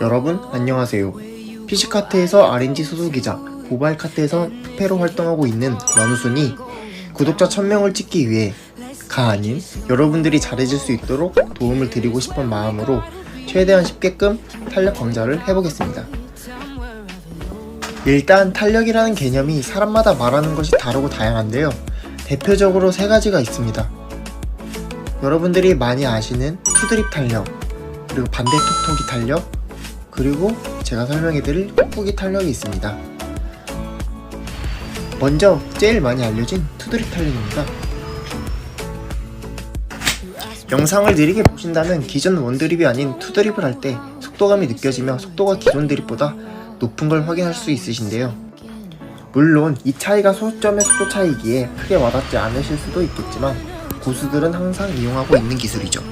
여러분 안녕하세요. 피시카트에서 RNG 소속이자 모바일카트에서 특패로 활동하고 있는 런우순이 구독자 1000명을 찍기 위해 가 아닌 여러분들이 잘해줄 수 있도록 도움을 드리고 싶은 마음으로 최대한 쉽게끔 탄력 강좌를 해보겠습니다. 일단 탄력이라는 개념이 사람마다 말하는 것이 다르고 다양한데요. 대표적으로 세 가지가 있습니다. 여러분들이 많이 아시는 투드립 탄력, 그리고 반대 톡톡이 탄력, 그리고 제가 설명해드릴 꾹꾹이 탄력이 있습니다. 먼저 제일 많이 알려진 투드립 탄력입니다. 영상을 느리게 보신다면 기존 원드립이 아닌 투드립을 할 때 속도감이 느껴지며 속도가 기존 드립보다 높은 걸 확인할 수 있으신데요. 물론 이 차이가 소점의 속도 차이기에 크게 와닿지 않으실 수도 있겠지만 고수들은 항상 이용하고 있는 기술이죠.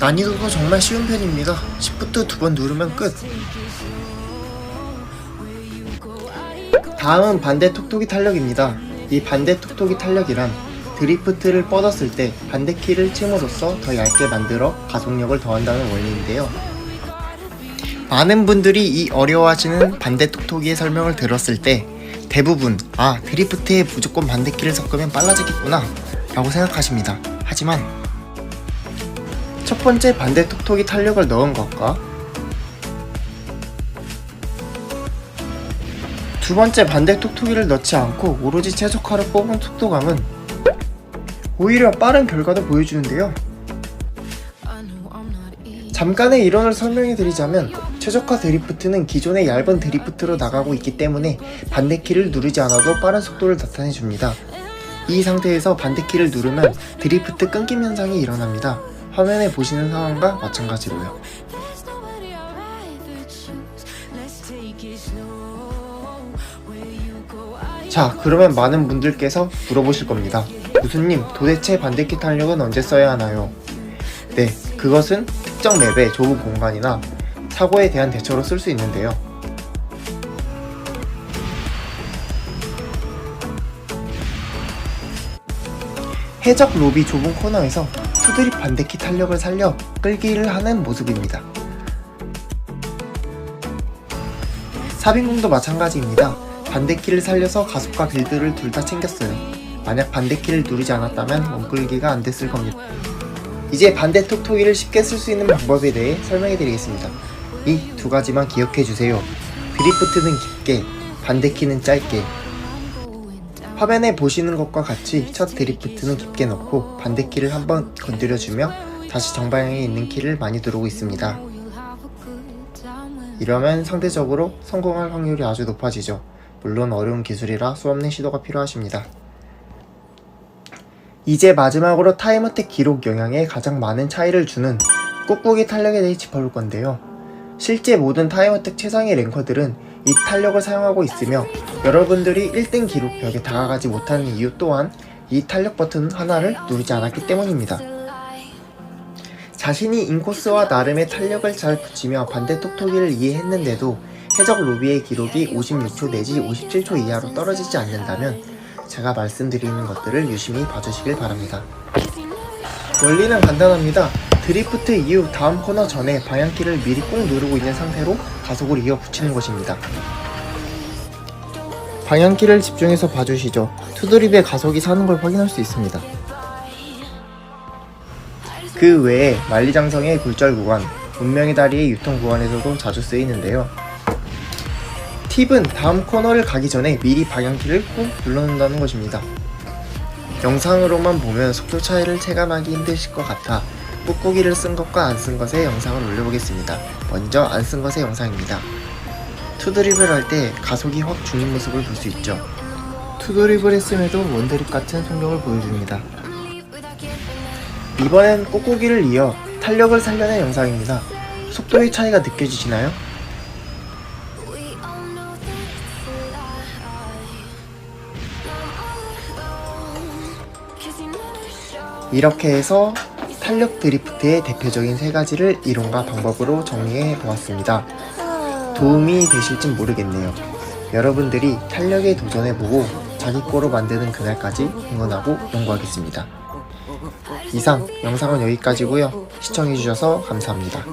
난이도도 정말 쉬운 편입니다. 시프트 두번 누르면 끝. 다음은 반대 톡톡이 탄력입니다. 이 반대 톡톡이 탄력이란 드리프트를 뻗었을 때 반대 키를 침으로써 더 얇게 만들어 가속력을 더한다는 원리인데요. 많은 분들이 이 어려워하시는 반대 톡톡이의 설명을 들었을 때 대부분 아 드리프트에 무조건 반대 키를 섞으면 빨라지겠구나 라고 생각하십니다. 하지만 첫 번째 반대 톡톡이 탄력을 넣은 것과 두 번째 반대 톡톡이를 넣지 않고 오로지 최적화를 뽑은 속도감은 오히려 빠른 결과도 보여주는데요. 잠깐의 이론을 설명해 드리자면 최적화 드리프트는 기존의 얇은 드리프트로 나가고 있기 때문에 반대키를 누르지 않아도 빠른 속도를 나타내 줍니다. 이 상태에서 반대키를 누르면 드리프트 끊김 현상이 일어납니다. 화면에 보시는 상황과 마찬가지로요. 자, 그러면 많은 분들께서 물어보실 겁니다. 무수님, 도대체 반대키 탄력은 언제 써야 하나요? 네, 그것은 특정 맵의 좁은 공간이나 사고에 대한 대처로 쓸 수 있는데요. 해적 로비 좁은 코너에서 투드립 반대키 탄력을 살려 끌기를 하는 모습입니다. 사빈공도 마찬가지입니다. 반대키를 살려서 가속과 빌드를 둘 다 챙겼어요. 만약 반대키를 누르지 않았다면 원끌기가 안 됐을 겁니다. 이제 반대 톡톡이를 쉽게 쓸 수 있는 방법에 대해 설명해 드리겠습니다. 이 두 가지만 기억해 주세요. 드리프트는 깊게, 반대키는 짧게. 화면에 보시는 것과 같이 첫 드리프트는 깊게 넣고 반대 키를 한번 건드려주며 다시 정방향에 있는 키를 많이 누르고 있습니다. 이러면 상대적으로 성공할 확률이 아주 높아지죠. 물론 어려운 기술이라 수없는 시도가 필요하십니다. 이제 마지막으로 타임어택 기록 영향에 가장 많은 차이를 주는 꾹꾹이 탄력에 대해 짚어볼 건데요. 실제 모든 타임어택 최상의 랭커들은 이 탄력을 사용하고 있으며 여러분들이 1등 기록벽에 다가가지 못하는 이유 또한 이 탄력 버튼 하나를 누르지 않았기 때문입니다. 자신이 인코스와 나름의 탄력을 잘 붙이며 반대 톡톡이를 이해했는데도 해적 로비의 기록이 56초 내지 57초 이하로 떨어지지 않는다면 제가 말씀드리는 것들을 유심히 봐주시길 바랍니다. 원리는 간단합니다. 드리프트 이후 다음 코너 전에 방향키를 미리 꾹 누르고 있는 상태로 가속을 이어 붙이는 것입니다. 방향키를 집중해서 봐주시죠. 투드립의 가속이 사는 걸 확인할 수 있습니다. 그 외에 만리장성의 굴절 구간, 운명의 다리의 유통 구간에서도 자주 쓰이는데요. 팁은 다음 코너를 가기 전에 미리 방향키를 꾹 눌러놓는다는 것입니다. 영상으로만 보면 속도 차이를 체감하기 힘드실 것 같아 꾹꾹이를 쓴 것과 안 쓴 것의 영상을 올려보겠습니다. 먼저 안 쓴 것의 영상입니다. 투드립을 할 때 가속이 확 주는 모습을 볼 수 있죠. 투드립을 했음에도 원드립 같은 성경을 보여줍니다. 이번엔 꾹꾹이를 이어 탄력을 살려낸 영상입니다. 속도의 차이가 느껴지시나요? 이렇게 해서 탄력 드리프트의 대표적인 세 가지를 이론과 방법으로 정리해 보았습니다. 도움이 되실진 모르겠네요. 여러분들이 탄력에 도전해보고 자기 거로 만드는 그날까지 응원하고 연구하겠습니다. 이상 영상은 여기까지고요. 시청해주셔서 감사합니다.